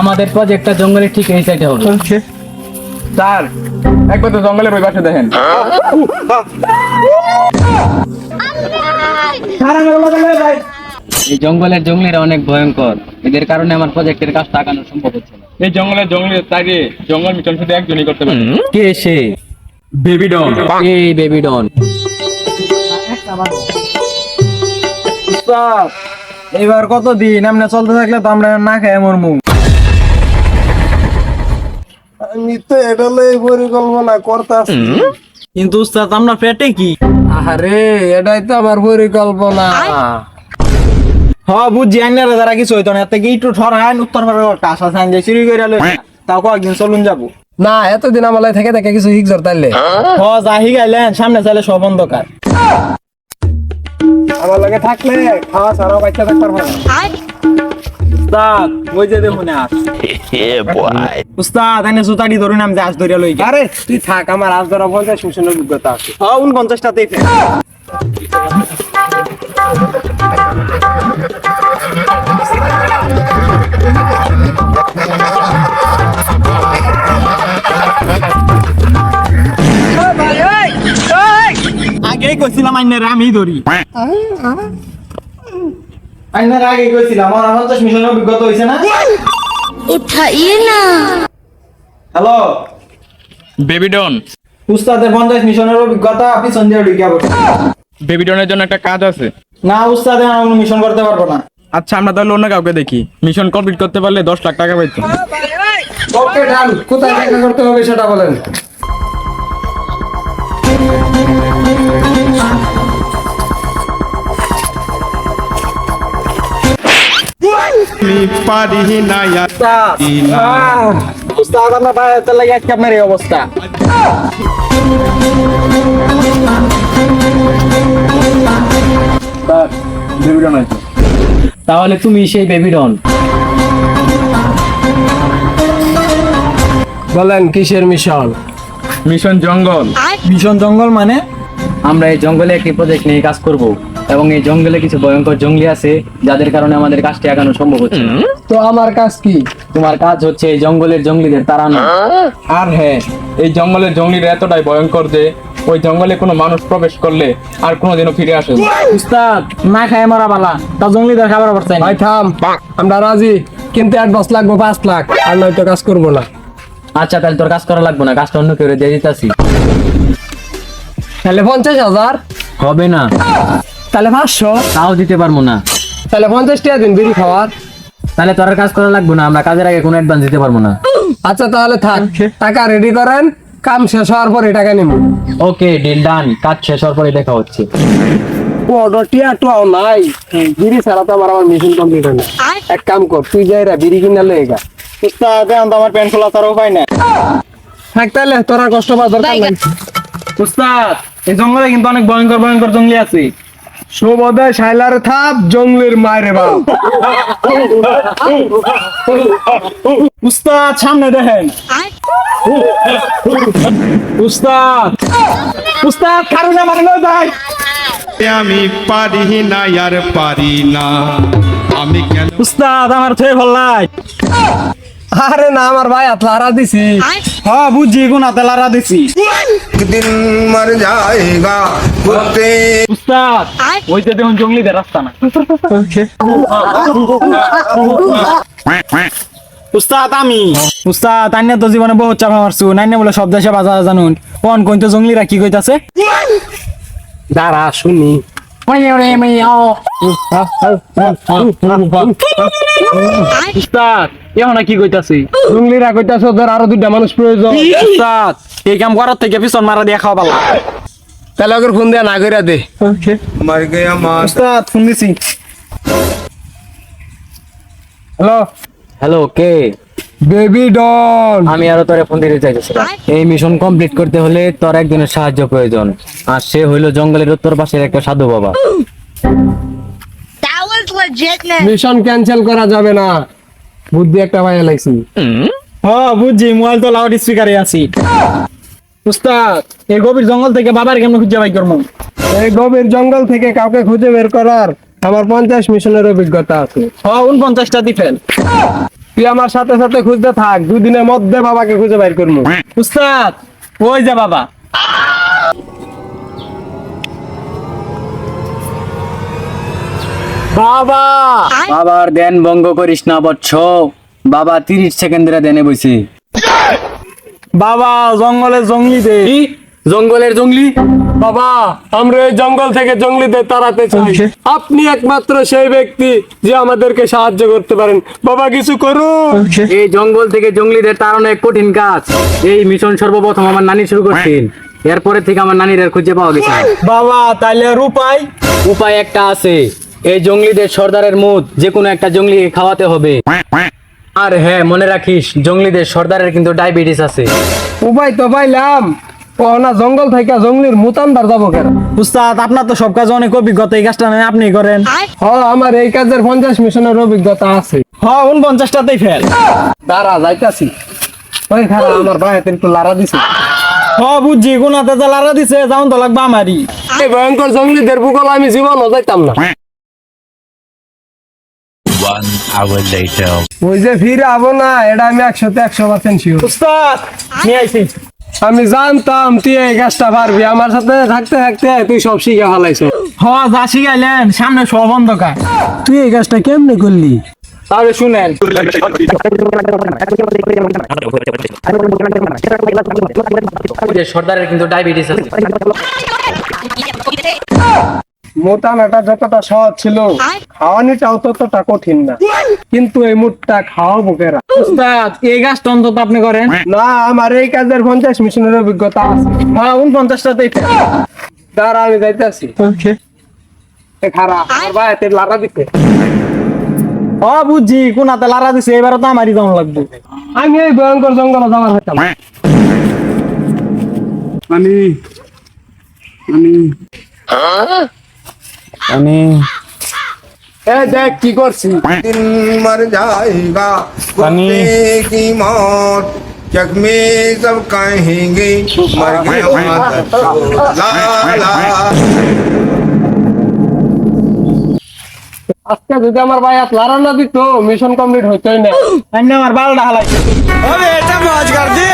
আমাদের প্রজেক্টটা জঙ্গলের ঠিক এই সাইডে হবে। স্যার একবার তো জঙ্গলের ওই পাশে দেখেন। এই জঙ্গলের জঙ্গলিরা অনেক ভয়ঙ্কর। এদের কারণে আমার প্রজেক্টের কাজটা আগানো সম্ভব হচ্ছে না। এই জঙ্গলের জঙ্গলের তাকে জঙ্গল মিশন শুধু একজনই করতে পারে। কে সে? বেবি ডন এই বেবি ডন এবার কত দিন এমনি চলতে থাকলে তো আমরা না খাই মরমু। আমি তো এটা লই পরিকল্পনা করতেছি। কিন্তু উস্তাদ আমরা পেটে কি? আরে এটাই তো আমার পরিকল্পনা। হ বুঝছি আইনারে দ্বারা কিছু হইতো না এত কি একটু ঠরাইন উত্তর পাড়ার কাঁচা সাইন যে চুরি করে লই তাও কয়েকদিন চলুন যাব। না এতদিন আমার লাই থেকে থেকে কিছু হিকজর তাইলে। হ যাহি গাইলেন সামনে চাইলে সব অন্ধকার। আমার লাগে থাকলে খাওয়া ছাড়াও বাচ্চা থাকতে পারব না উস্তাদ ওই যে দেখুন আস? উস্তাদ এনে জুতাটি ধরুন আমি আজ ধরিয়া লই আরে তুই থাক আমার আজ ধরা পঞ্চাশ মিশনের অভিজ্ঞতা আছে। হ উন পঞ্চাশটাতেই ফেল আগেই কইছিলাম আইনের আমি ধরি। আমি আগে কইছিলাম আমার পঞ্চাশ মিশনের অভিজ্ঞতা হয়েছে না? উঠাইয়ে না। হ্যালো? বেবি ডন উস্তাদের পঞ্চাশ মিশনের অভিজ্ঞতা আপনি সন্ধ্যা ঢুকিয়া পড়ছেন বেবি ডনের জন্য একটা কাজ আছে। না উস্তাদে আমি মিশন করতে পারব না। আচ্ছা আমরা তাহলে অন্য কাউকে দেখি। মিশন কমপ্লিট করতে পারলে দশ লাখ টাকা পাইতো। ওকে ডান। কোথায় দেখা করতে হবে সেটা বলেন। উস্তাদ আহ, উস্তাদ। আপনার বাইরে লাগে আজকে আপনার এই অবস্থা। তাহলে তুমি সেই বেবি ডন বলেন কিসের মিশন? মিশন জঙ্গল। মিশন জঙ্গল মানে? আমরা এই জঙ্গলে একটি প্রজেক্ট নিয়ে কাজ করব। এবং এই জঙ্গলে কিছু ভয়ঙ্কর জঙ্গলি আছে যাদের কারণে আমাদের কাজটি আগানো সম্ভব হচ্ছে না। তো আমার কাজ কি? তোমার কাজ হচ্ছে এই জঙ্গলের জঙ্গলিদের তাড়ানো। আর হ্যাঁ এই জঙ্গলের জঙ্গলিরা এতটাই ভয়ঙ্কর যে ওই জঙ্গলে কোনো মানুষ প্রবেশ করলে আর কোনোদিনও ফিরে আসে না। উস্তাদ না খায় মারা বালা তা জঙ্গলিদের খাবার পারছে ভাই থাম। আমরা রাজি কিন্তু অ্যাডভান্স লাগবে পাঁচ লাখ আর নয়তো কাজ করব না। আচ্ছা তাহলে তোর কাজ করা লাগবে না কাজটা অন্য কেউ দিয়ে দিতেছি। তাহলে পঞ্চাশ হাজার? হবে না। তাহলে পাঁচশো। তাও দিতে পারব না। তাহলে পঞ্চাশ টাকা দিন বিড়ি খাওয়ার। তাহলে তোর কাজ করা লাগবে না আমরা কাজের আগে কোনো অ্যাডভান্স দিতে পারব না। আচ্ছা তাহলে থাক। টাকা রেডি করেন কাম শেষ হওয়ার পরে টাকা নেব। ওকে ডিল ডান কাজ শেষ হওয়ার পরে দেখা হচ্ছে। অর্ডার টিয়া টুয়াও নাই। বিড়ি ছাড়া তো আমার আমার মিশন কমপ্লিট হয় না। এক কাম কর তুই যাই রা বিড়ি কিনা লয়ে গা উস্তাদ তো আমার প্যান্ট খোলা তার উপায় নাই থাক তাহলে তোরা কষ্ট পাওয়ার দরকার নাই। উস্তাদ এই জঙ্গলে কিন্তু অনেক ভয়ঙ্কর ভয়ঙ্কর জঙ্গলি আছে। সুবোধে শাইলার থাপ জঙ্গলের মায়ের বাপ। উস্তাদ সামনে দেখেন। উস্তাদ। উস্তাদ কারণ আমার লয়ে যায়। আমি পারি না আর পারি না। আমি কেন উস্তাদ আমার থয়ে ভালো লাই আরে না আমার ভাই হাত লারা দিছি। হ্যাঁ বুঝছি কোন হাতে লারা দিছি। দিন মার যায়গা কুত্তে উস্তাদ ওই যে দেখুন জঙ্গলিদের রাস্তা না। উস্তাদ আমি। উস্তাদ আন্য তো জীবনে বহুত চাপা মারছু। নাইনে বলে সব দেশে বাজার জানুন। কোন কোন তো জঙ্গলিরা কি কইতাছে? দাঁড়া শুনি। এখন কি কইতাছি? জঙ্গলিরা কইতাছ ওদের আরও দুইটা মানুষ প্রয়োজন। উস্তাদ এই কাম করার থেকে পিছন মারা দিয়ে খাওয়া পালা। তাহলে ওকে ফোন দিয়ে না কইরা দে। মর গয়া মাস উস্তাদ ফোন দিছি। হ্যালো। হ্যালো কে? বেবি ডন আমি আরও তোরে ফোন দিতে চাইতেছিলাম এই মিশন কমপ্লিট করতে হলে তোর একজনের সাহায্য প্রয়োজন। আর সে হইল জঙ্গলের উত্তর পাশের একটা সাধু বাবা. মিশন ক্যান্সেল করা যাবে না। বুদ্ধি একটা ভাই লাগছি। হ্যাঁ বুঝছি। মোবাইল তো লাউড স্পিকারে আছি। উস্তাদ এই গভীর জঙ্গল থেকে বাবার কেমন খুঁজে বাই করব? এই গভীর জঙ্গল থেকে কাউকে খুঁজে বের করার আমার পঞ্চাশ মিশনের অভিজ্ঞতা আছে। হ্যাঁ উনপঞ্চাশটা দিফেন তুই আমার সাথে সাথে খুঁজতে থাক দুদিনের মধ্যে বাবাকে খুঁজে বাইর করব উস্তাদ ওই যা বাবা। বাবা! বাবার ভঙ্গ করিস না বচ্চ বাবা তিরিশ দেনে বইছে। বাবা জঙ্গলে জঙ্গলি দে। কি? জঙ্গলের জঙ্গলি? বাবা আমরা এই জঙ্গল থেকে জঙ্গলিদের তাড়াতে চাই। আপনি একমাত্র সেই ব্যক্তি যে আমাদেরকে সাহায্য করতে পারেন। বাবা কিছু করুন। এই জঙ্গল থেকে জঙ্গলিদের তাড়ানো এক কঠিন কাজ। এই মিশন সর্বপ্রথম আমার নানি শুরু করছেন। এরপরে থেকে আমার নানির আর খুঁজে পাওয়া গেছে বাবা তাইলে আর উপায়? উপায় একটা আছে। এই জঙ্গলিদের সর্দারের মুদ যে কোনো একটা জঙ্গলিকে খাওয়াতে হবে। আর হ্যাঁ মনে রাখিস জঙ্গলিদের সর্দারের কিন্তু ডায়াবেটিস আছে। উপায় তো পাইলাম। না জঙ্গল থেকে জঙ্গলির মুতানবার যাব কেন? উস্তাদ আপনার তো সব কাজে অনেক অভিজ্ঞতা এই কাজটা নেই আপনি করেন। হ আমার এই কাজের পঞ্চাশ মিশনের অভিজ্ঞতা আছে। হ উন পঞ্চাশটাতেই ফেল। দাঁড়া যাইতাছি। ওই খারাপ আমার ভাই একটু লারা দিছে। হ বুঝছি কোনাতে যা লারা দিছে তো লাগবে আমারই। এই ভয়ঙ্কর জঙ্গলিদের বুকল আমি জীবনও যাইতাম না। One hour later. ওই যে ফিরে আবো না এটা আমি একশোতে একশো পার্সেন্ট শিওর উস্তাদ নিয়ে আইছি। আমি জানতাম তুই এই গাছটা পারবি আমার সাথে থাকতে থাকতে তুই সব শিখে ফেলাইছ হ যা শিখাইলেন সামনে সব অন্ধকার তুই এই গাছটা কেমনে করলি তাহলে শুনেন সর্দারের কিন্তু ডায়াবেটিস আছে মোতানাটা যতটা সহজ ছিল খাওয়ানিটাও ততটা কঠিন না। কিন্তু এই মুটটা খাওয়াবো কেরা? উস্তাদ এই কাজটা অন্তত আপনি করেন। না আমার এই কাজের পঞ্চাশ মিশনের অভিজ্ঞতা আছে। হ্যাঁ দাঁড়া আমি যাইতেছি। খারাপ ভাই দিতে হ বুঝছি কোনাতে লারা দিছে এবারে তো আমারই যাওয়া লাগবে। আমি এই ভয়ঙ্কর জঙ্গল যাওয়ার হইতাম। মানে মানে। আমি এ দেখ কি করছি दिन मर जाएगा पानी। कुत्ते की मौत जग में सब कहेंगे मर गया ला ला আজকে যদি আমার ভাই হাত লারা না দিত মিশন কমপ্লিট হইতই না আমি আমার বালটা হালাই अबे बेटा मौज कर दे